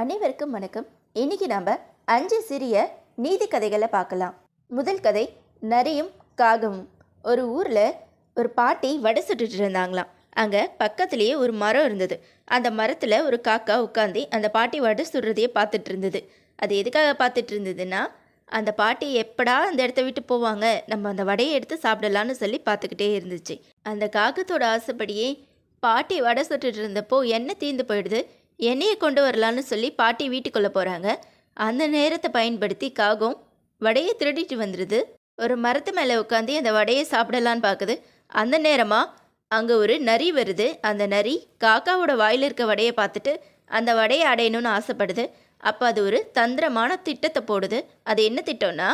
அனைவருக்கும் வணக்கம். இன்னைக்கு நாம் அஞ்சு சிறிய நீதி கதைகளை பார்க்கலாம். முதல் கதை நரியும் காகமும். ஒரு ஊரில் ஒரு பாட்டி வடை சுட்டுட்டு இருந்தாங்களாம். அங்கே பக்கத்துலேயே ஒரு மரம் இருந்தது. அந்த மரத்தில் ஒரு காக்கா உட்காந்து அந்த பாட்டி வடை சுடுறதையே பார்த்துட்டு இருந்தது. அது எதுக்காக பார்த்துட்டு இருந்ததுன்னா அந்த பாட்டி எப்படா அந்த இடத்த விட்டு போவாங்க? நம்ம அந்த வடையை எடுத்து சாப்பிடலான்னு சொல்லி பார்த்துக்கிட்டே இருந்துச்சு. அந்த காகத்தோட ஆசைப்படியே பாட்டி வடை சுட்டுட்டு இருந்தப்போ என்ன தீர்ந்து போயிடுது? எண்ணெயை கொண்டு வரலான்னு சொல்லி பாட்டி வீட்டுக்குள்ளே போகிறாங்க அந்த நேரத்தை பயன்படுத்தி காகம் வடையை திருடிட்டு வந்துடுது ஒரு மரத்து மேலே உட்காந்து அந்த வடையை சாப்பிடலான்னு பார்க்குது அந்த நேரமாக அங்கே ஒரு நரி வருது. அந்த நரி காக்காவோட வாயில் இருக்க வடையை பார்த்துட்டு அந்த வடையை அடையணும்னு ஆசைப்படுது. அப்போ அது ஒரு தந்திரமான திட்டத்தை போடுது. அது என்ன திட்டம்னா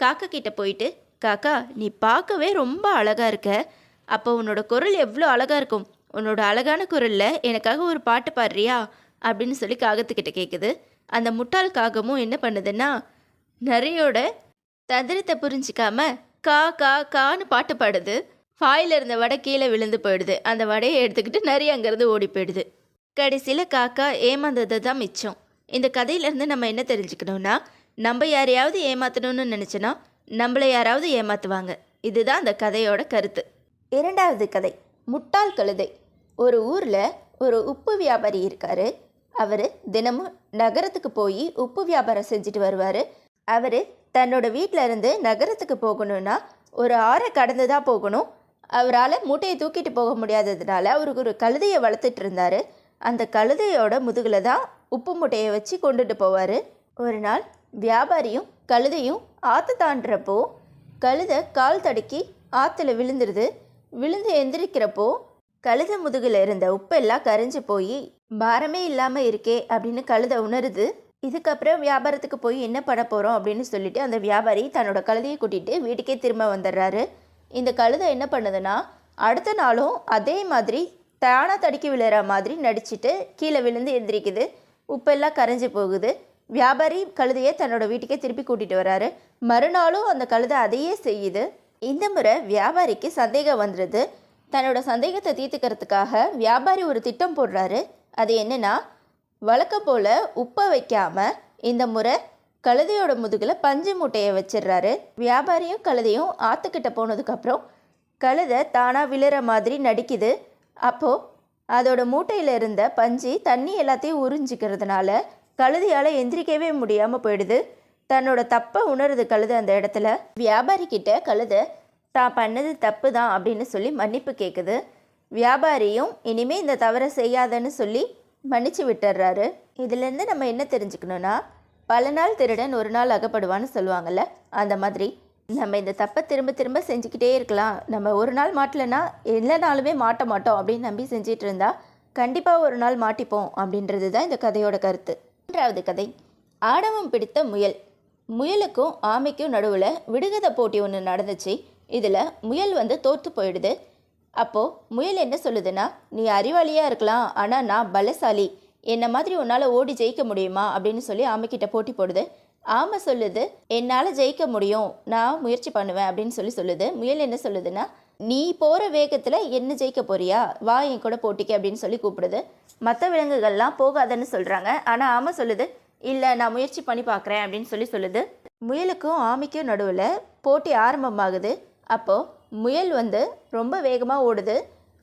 காக்கா கிட்ட போயிட்டு காக்கா நீ பார்க்கவே ரொம்ப அழகாக இருக்க. அப்போ உன்னோட குரல் எவ்வளோ அழகாக இருக்கும். உன்னோட அழகான குரலில் எனக்காக ஒரு பாட்டு பாடுறியா? அப்படின்னு சொல்லி காகத்துக்கிட்ட கேட்குது அந்த முட்டாள் காகமும் என்ன பண்ணுதுன்னா நரியோட தந்திரத்தை புரிஞ்சிக்காம கா கா கான்னு பாட்டு பாடுது. ஃபாயில் இருந்த வடை கீழே விழுந்து போயிடுது. அந்த வடையை எடுத்துக்கிட்டு நிறைய அங்கேருந்து ஓடி போயிடுது. கடைசியில் காக்கா ஏமாந்தது தான் மிச்சம். இந்த கதையிலேருந்து நம்ம என்ன தெரிஞ்சுக்கணும்னா நம்ம யாரையாவது ஏமாற்றணும்னு நினச்சோன்னா நம்மளை யாராவது ஏமாற்றுவாங்க இதுதான் அந்த கதையோட கருத்து. இரண்டாவது கதை. முட்டாள் கழுதை. ஒரு ஊரில் ஒரு உப்பு வியாபாரி இருக்கார். அவர் தினமும் நகரத்துக்கு போய் உப்பு வியாபாரம் செஞ்சுட்டு வருவார். அவர் தன்னோட வீட்டில் இருந்து நகரத்துக்கு போகணும்னா ஒரு ஆறை கடந்து தான் போகணும். அவரால் மூட்டையை தூக்கிட்டு போக முடியாததுனால அவருக்கு ஒரு கழுதையை வளர்த்துட்டு இருந்தார். அந்த கழுதையோட முதுகில் தான் உப்பு மூட்டையை வச்சு கொண்டுட்டு போவார். ஒரு நாள் வியாபாரியும் கழுதையும் ஆற்று தாண்டுறப்போ கழுதை கால் தடுக்கி ஆற்றுல விழுந்துருது. விழுந்து எந்திரிக்கிறப்போ கழுத முதுகில் இருந்த உப்பெல்லாம் கரைஞ்சி போய் பாரமே இல்லாமல் இருக்கே அப்படின்னு கழுதை உணருது. இதுக்கப்புறம் வியாபாரத்துக்கு போய் என்ன பண்ண போகிறோம் அப்படின்னு சொல்லிட்டு அந்த வியாபாரி தன்னோட கழுதையை கூட்டிகிட்டு வீட்டுக்கே திரும்ப வந்துடுறாரு. இந்த கழுதை என்ன பண்ணுதுன்னா அடுத்த நாளும் அதே மாதிரி தானாக தடுக்கி விழுற மாதிரி நடிச்சுட்டு கீழே விழுந்து எந்திரிக்குது. உப்பெல்லாம் கரைஞ்சி போகுது. வியாபாரி கழுதையை தன்னோட வீட்டுக்கே திருப்பி கூட்டிகிட்டு வராரு. மறுநாளும் அந்த கழுதை அதையே செய்யுது. இந்த முறை வியாபாரிக்கு சந்தேகம் வந்துடுது தன்னோட சந்தேகத்தை தீர்த்துக்கிறதுக்காக வியாபாரி ஒரு திட்டம் போடுறாரு. அது என்னன்னா வழக்கம் போல் உப்பை வைக்காமல் இந்த முறை கழுதையோட முதுகில் பஞ்சு மூட்டையை வச்சிடுறாரு. வியாபாரியும் கழுதையும் ஆற்றுக்கிட்ட போனதுக்கப்புறம் கழுதை தானாக விழுற மாதிரி நடிக்குது. அப்போது அதோட மூட்டையில் இருந்த பஞ்சு தண்ணி எல்லாத்தையும் உறிஞ்சிக்கிறதுனால கழுதையால் எந்திரிக்கவே முடியாமல் போயிடுது. தன்னோட தப்பை உணருது கழுது அந்த இடத்துல. வியாபாரி கிட்ட கழுத தான் பண்ணது தப்பு தான் அப்படின்னு சொல்லி மன்னிப்பு கேட்குது வியாபாரியும் இனிமே இந்த தவறை செய்யாதன்னு சொல்லி மன்னிச்சு விட்டுறாரு. இதுலேருந்து நம்ம என்ன தெரிஞ்சுக்கணும்னா பல நாள் திருடன் ஒரு நாள் அகப்படுவான்னு சொல்லுவாங்கல்ல அந்த மாதிரி. நம்ம இந்த தப்பை திரும்ப திரும்ப செஞ்சுக்கிட்டே இருக்கலாம். நம்ம ஒரு நாள் மாட்டலைன்னா எல்லா நாளுமே மாட்ட மாட்டோம் அப்படின்னு நம்பி செஞ்சிட்டு இருந்தா கண்டிப்பாக ஒரு நாள் மாட்டிப்போம் அப்படின்றது தான் இந்த கதையோட கருத்து. மூன்றாவது கதை ஆடவம் பிடித்த முயல். முயலுக்கும் ஆமைக்கும் நடுவில் விடுகதை போட்டி ஒன்று நடந்துச்சு. இதில் முயல் வந்து தோற்று போயிடுது. அப்போது முயல் என்ன சொல்லுதுன்னா நீ அறிவாளியாக இருக்கலாம் ஆனால் நான் பலசாலி. என்ன மாதிரி உன்னால் ஓடி ஜெயிக்க முடியுமா? அப்படின்னு சொல்லி ஆமைக்கிட்ட போட்டி போடுது. ஆமை சொல்லுது என்னால் ஜெயிக்க முடியும். நான் முயற்சி பண்ணுவேன். அப்படின்னு சொல்லி சொல்லுது. முயல் என்ன சொல்லுதுன்னா நீ போகிற வேகத்தில் என்ன ஜெயிக்க போறியா? வா என் கூட போட்டிக்கு. அப்படின்னு சொல்லி கூப்பிடுது. மற்ற விலங்குகள்லாம் போகாதன்னு சொல்கிறாங்க ஆனால் ஆமை சொல்லுது இல்லை நான் முயற்சி பண்ணி பார்க்குறேன் அப்படின்னு சொல்லி சொல்லுது. முயலுக்கும் ஆமைக்கும் நடுவில் போட்டி ஆரம்பமாகுது. அப்போது முயல் வந்து ரொம்ப வேகமாக ஓடுது.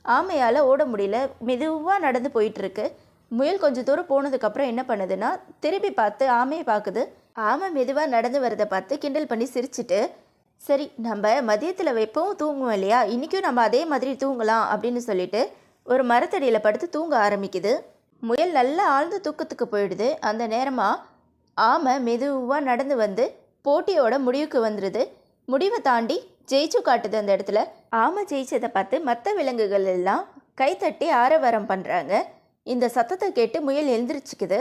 ஆமையால் ஓட முடியல. மெதுவாக நடந்து போயிட்டுருக்கு. முயல் கொஞ்சம் தூரம் போனதுக்கப்புறம் என்ன பண்ணுதுன்னா திரும்பி பார்த்து ஆமையை பார்க்குது ஆமை மெதுவாக நடந்து வரதை பார்த்து கிண்டல் பண்ணி சிரிச்சிட்டு சரி நம்ம மதியத்தில் வைப்போம் தூங்குவோம் இல்லையா? இன்றைக்கும் நம்ம அதே மாதிரி தூங்கலாம் அப்படின்னு சொல்லிட்டு ஒரு மரத்தடியில் படுத்து தூங்க ஆரம்பிக்குது. முயல் நல்லா ஆழ்ந்த தூக்கத்துக்கு போயிடுது. அந்த நேரமாக ஆமை மெதுவாக நடந்து வந்து போட்டியோட முடிவுக்கு வந்துடுது முடிவை தாண்டி ஜெயிச்சு காட்டுது அந்த இடத்துல. ஆமை ஜெயிச்சதை பார்த்து மற்ற விலங்குகள் எல்லாம் கைத்தட்டி ஆரவாரம் பண்ணுறாங்க இந்த சத்தத்தை கேட்டு முயல் எழுந்திரிச்சிக்குது.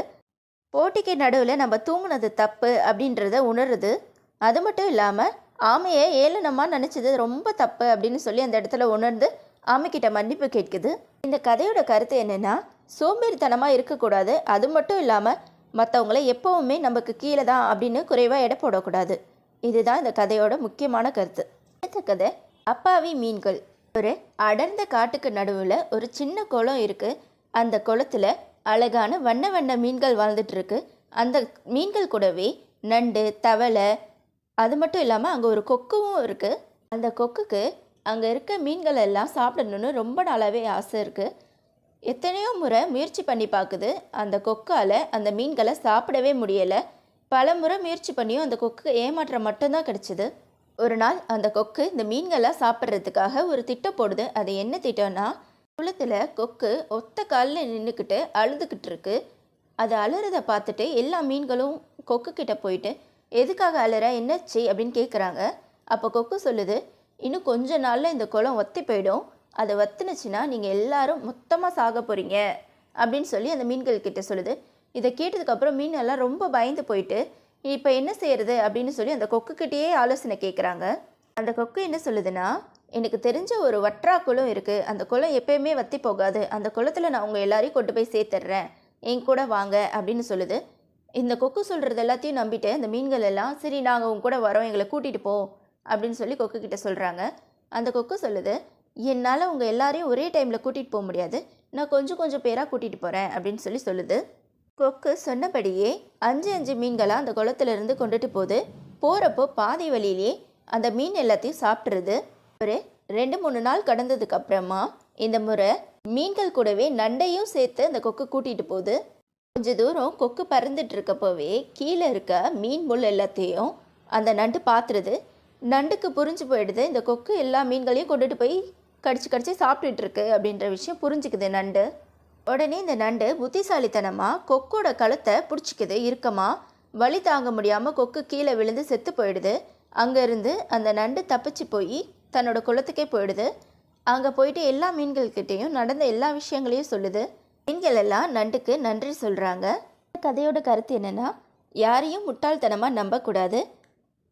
போட்டிக்கு நடுவில் நம்ம தூங்குனது தப்பு அப்படின்றத உணருது. அது மட்டும் இல்லாமல் ஆமையை ஏளனமாக நினச்சது ரொம்ப தப்பு அப்படின்னு சொல்லி அந்த இடத்துல உணர்ந்து ஆமைக்கிட்ட மன்னிப்பு கேட்குது. இந்த கதையோட கருத்து என்னென்னா சோம்பேறித்தனமாக இருக்கக்கூடாது. அது மட்டும் இல்லாமல் மற்றவங்கள எப்போவுமே நமக்கு கீழே தான் அப்படின்னு குறைவாக எடை போடக்கூடாது. இதுதான் இந்த கதையோட முக்கியமான கருத்து. அடுத்த கதை அப்பாவி மீன்கள். ஒரு அடர்ந்த காட்டுக்கு நடுவில் ஒரு சின்ன குளம் இருக்குது அந்த குளத்தில் அழகான வண்ண வண்ண மீன்கள் வாழ்ந்துட்டுருக்கு. அந்த மீன்கள் கூடவே நண்டு தவளை அது மட்டும் இல்லாமல் அங்கே ஒரு கொக்குவும் இருக்குது அந்த கொக்குக்கு அங்கே இருக்க மீன்கள் எல்லாம் சாப்பிடணுன்னு ரொம்ப நாளாகவே ஆசை இருக்குது எத்தனையோ முறை முயற்சி பண்ணி பார்க்குது. அந்த கொக்கால் அந்த மீன்களை சாப்பிடவே முடியலை. பல முறை முயற்சி பண்ணியும் அந்த கொக்கு ஏமாற்றம் மட்டும்தான் கிடச்சிது. ஒரு நாள் அந்த கொக்கு இந்த மீன்களை சாப்பிட்றதுக்காக ஒரு திட்டம் போடுது. அது என்ன திட்டம்னா குளத்தில் கொக்கு ஒத்த காலில் நின்றுக்கிட்டு அழுதுகிட்டு இருக்கு. அது அழுறதை பார்த்துட்டு எல்லா மீன்களும் கொக்கு கிட்ட போயிட்டு எதுக்காக அழற? என்னச்சு? அப்படின்னு கேட்குறாங்க அப்போ கொக்கு சொல்லுது இன்னும் கொஞ்ச நாளில் இந்த குளம் ஒத்தி போயிடும். அது வத்துனுச்சுன்னா நீங்கள் எல்லாரும் மொத்தமாக சாக போகிறீங்க அப்படின்னு சொல்லி அந்த மீன்கள் கிட்ட சொல்லுது. இதை கேட்டதுக்கப்புறம் மீன் எல்லாம் ரொம்ப பயந்து போயிட்டு இப்போ என்ன செய்யறது அப்படின்னு சொல்லி அந்த கொக்குக்கிட்டேயே ஆலோசனை கேட்குறாங்க அந்த கொக்கு என்ன சொல்லுதுன்னா எனக்கு தெரிஞ்ச ஒரு வற்றா குளம் இருக்குது அந்த குளம் எப்பயுமே வத்தி போகாது. அந்த குளத்தில் நான் உங்கள் எல்லாரையும் கொண்டு போய் சேர்த்துட்றேன் என் கூட வாங்க அப்படின்னு சொல்லுது. இந்த கொக்கு சொல்கிறது எல்லாத்தையும் நம்பிட்டு அந்த மீன்கள் எல்லாம் சரி நாங்கள் உங்க கூட வரோம். எங்களை கூட்டிகிட்டு போ அப்படின்னு சொல்லி கொக்கு கிட்ட சொல்கிறாங்க அந்த கொக்கு சொல்லுது என்னால் உங்கள் எல்லாரையும் ஒரே டைமில் கூட்டிகிட்டு போக முடியாது. நான் கொஞ்சம் கொஞ்சம் பேராக கூட்டிகிட்டு போகிறேன் அப்படின்னு சொல்லி சொல்லுது. கொக்கு சொன்னபடியே அஞ்சு அஞ்சு மீன்களாக அந்த குளத்துலேருந்து கொண்டுட்டு போகுது. போகிறப்போ பாதி வழியிலே அந்த மீன் எல்லாத்தையும் சாப்பிட்ருது ஒரு ரெண்டு மூணு நாள் கடந்ததுக்கப்புறமா இந்த முறை மீன்கள் கூடவே நண்டையும் சேர்த்து அந்த கொக்கு கூட்டிகிட்டு போகுது. கொஞ்ச தூரம் கொக்கு பறந்துட்டு இருக்கப்போவே கீழே இருக்க மீன் முள் எல்லாத்தையும் அந்த நண்டு பார்த்துருது நண்டுக்கு புரிஞ்சு போயிடுது. இந்த கொக்கு எல்லா மீன்களையும் கொண்டுட்டு போய் கடிச்சு கடிச்சு சாப்பிட்டுட்டு இருக்கு அப்படின்ற விஷயம் புரிஞ்சுக்குது நண்டு. உடனே இந்த நண்டு புத்திசாலித்தனமாக கொக்கோட கழுத்தை பிடிச்சிக்குது இறுக்கமாக வலி தாங்க முடியாமல் கொக்கு கீழே விழுந்து செத்து போயிடுது. அங்கேருந்து அந்த நண்டு தப்பிச்சு போய் தன்னோட குளத்துக்கே போயிடுது. அங்கே போயிட்டு எல்லா மீன்கள்கிட்டேயும் நடந்த எல்லா விஷயங்களையும் சொல்லுது. மீன்கள் எல்லாம் நண்டுக்கு நன்றி சொல்கிறாங்க கதையோட கருத்து என்னென்னா யாரையும் முட்டாள்தனமாக நம்பக்கூடாது.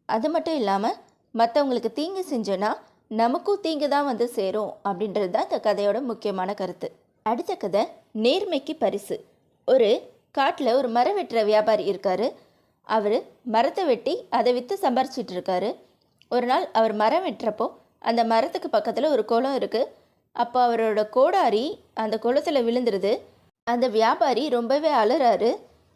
அது மட்டும் இல்லாமல் மற்றவங்களுக்கு தீங்கு செஞ்சோன்னா நமக்கும் தீங்கு தான் வந்து சேரும் அப்படின்றது தான் இந்த கதையோட முக்கியமான கருத்து. அடுத்த கதை நேர்மைக்கு பரிசு. ஒரு காட்டில் ஒரு மரம் வெட்டுற வியாபாரி இருக்கார். அவர் மரத்தை வெட்டி அதை விற்று சம்பாரிச்சிட்டு இருக்காரு. ஒரு நாள் அவர் மரம் வெட்டுறப்போ அந்த மரத்துக்கு பக்கத்தில் ஒரு குளம் இருக்குது அப்போ அவரோட கோடாரி அந்த குளத்தில் விழுந்துருது. அந்த வியாபாரி ரொம்பவே அலறாரு.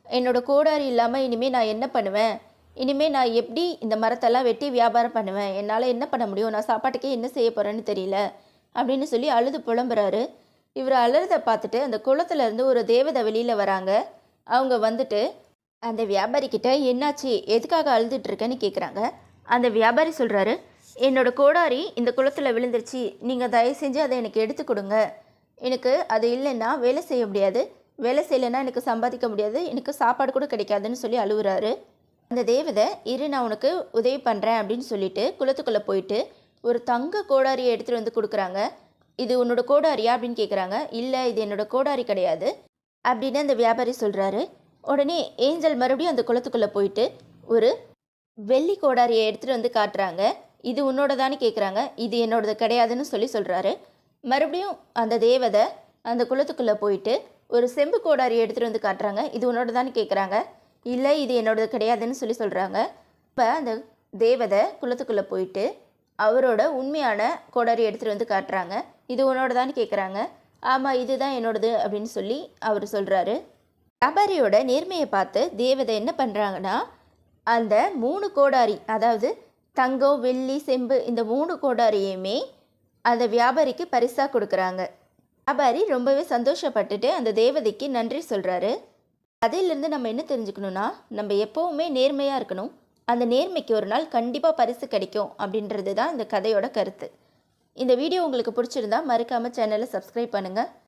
என்னோடய கோடாரி இல்லாமல் இனிமேல் நான் என்ன பண்ணுவேன்? இனிமேல் நான் எப்படி இந்த மரத்தெல்லாம் வெட்டி வியாபாரம் பண்ணுவேன்? என்னால் என்ன பண்ண முடியும்? நான் சாப்பாட்டுக்கே என்ன செய்ய போகிறேன்னு தெரியல. அப்படின்னு சொல்லி அழுது புலம்புறாரு. இவர் அழுறதை பார்த்துட்டு அந்த குளத்துலேருந்து ஒரு தேவதை வெளியில் வராங்க. அவங்க வந்துட்டு அந்த வியாபாரிக்கிட்ட என்னாச்சு? எதுக்காக அழுதுட்டுருக்கேன்னு கேட்குறாங்க அந்த வியாபாரி சொல்கிறாரு என்னோட கோடாரி இந்த குளத்தில் விழுந்துருச்சு. நீங்கள் தயவு செஞ்சு அதை எனக்கு எடுத்து கொடுங்க. எனக்கு அது இல்லைன்னா வேலை செய்ய முடியாது. வேலை செய்யலைன்னா எனக்கு சம்பாதிக்க முடியாது. எனக்கு சாப்பாடு கூட கிடைக்காதுன்னு சொல்லி அழுகுறாரு. அந்த தேவதை இரு நான் உனக்கு உதவி பண்ணுறேன் அப்படின்னு சொல்லிட்டு குளத்துக்குள்ளே போயிட்டு ஒரு தங்க கோடாரியை எடுத்துகிட்டு வந்து கொடுக்குறாங்க. இது உன்னோட கோடாரியா அப்படின்னு கேட்குறாங்க இல்லை இது என்னோட கோடாரி கிடையாது அப்படின்னு அந்த வியாபாரி சொல்கிறாரு உடனே ஏஞ்சல் மறுபடியும் அந்த குளத்துக்குள்ளே போயிட்டு ஒரு வெள்ளி கோடாரியை எடுத்துகிட்டு வந்து காட்டுறாங்க. இது உன்னோடதான்னு கேட்குறாங்க இது என்னோடது கிடையாதுன்னு சொல்லி சொல்கிறாரு மறுபடியும் அந்த தேவதை அந்த குளத்துக்குள்ளே போயிட்டு ஒரு செம்பு கோடாரி எடுத்துகிட்டு வந்து காட்டுறாங்க. இது உன்னோடதான்னு கேட்குறாங்க இல்லை இது என்னோடது கிடையாதுன்னு சொல்லி சொல்கிறாங்க இப்போ அந்த தேவதை குளத்துக்குள்ளே போயிட்டு அவரோட உண்மையான கோடாரி எடுத்துகிட்டு வந்து காட்டுறாங்க. இது உன்னோடதான்னு கேட்குறாங்க ஆமாம் இதுதான் என்னோடது அப்படின்னு சொல்லி அவர் சொல்கிறாரு வியாபாரியோட நேர்மையை பார்த்து தேவதை என்ன பண்ணுறாங்கன்னா அந்த மூணு கோடாரி அதாவது தங்கம் வெள்ளி செம்பு இந்த மூணு கோடாரியுமே அந்த வியாபாரிக்கு பரிசாக கொடுக்குறாங்க. வியாபாரி ரொம்பவே சந்தோஷப்பட்டுட்டு அந்த தேவதைக்கு நன்றி சொல்கிறாரு அதிலிருந்து நம்ம என்ன தெரிஞ்சுக்கணும்னா நம்ம எப்போவுமே நேர்மையாக இருக்கணும். அந்த நேர்மைக்கு ஒரு நாள் கண்டிப்பாக பரிசு கிடைக்கும் அப்படின்றது தான் இந்த கதையோட கருத்து. இந்த வீடியோ உங்களுக்கு பிடிச்சிருந்தா மறக்காமல் சேனலை சப்ஸ்கிரைப் பண்ணுங்கள்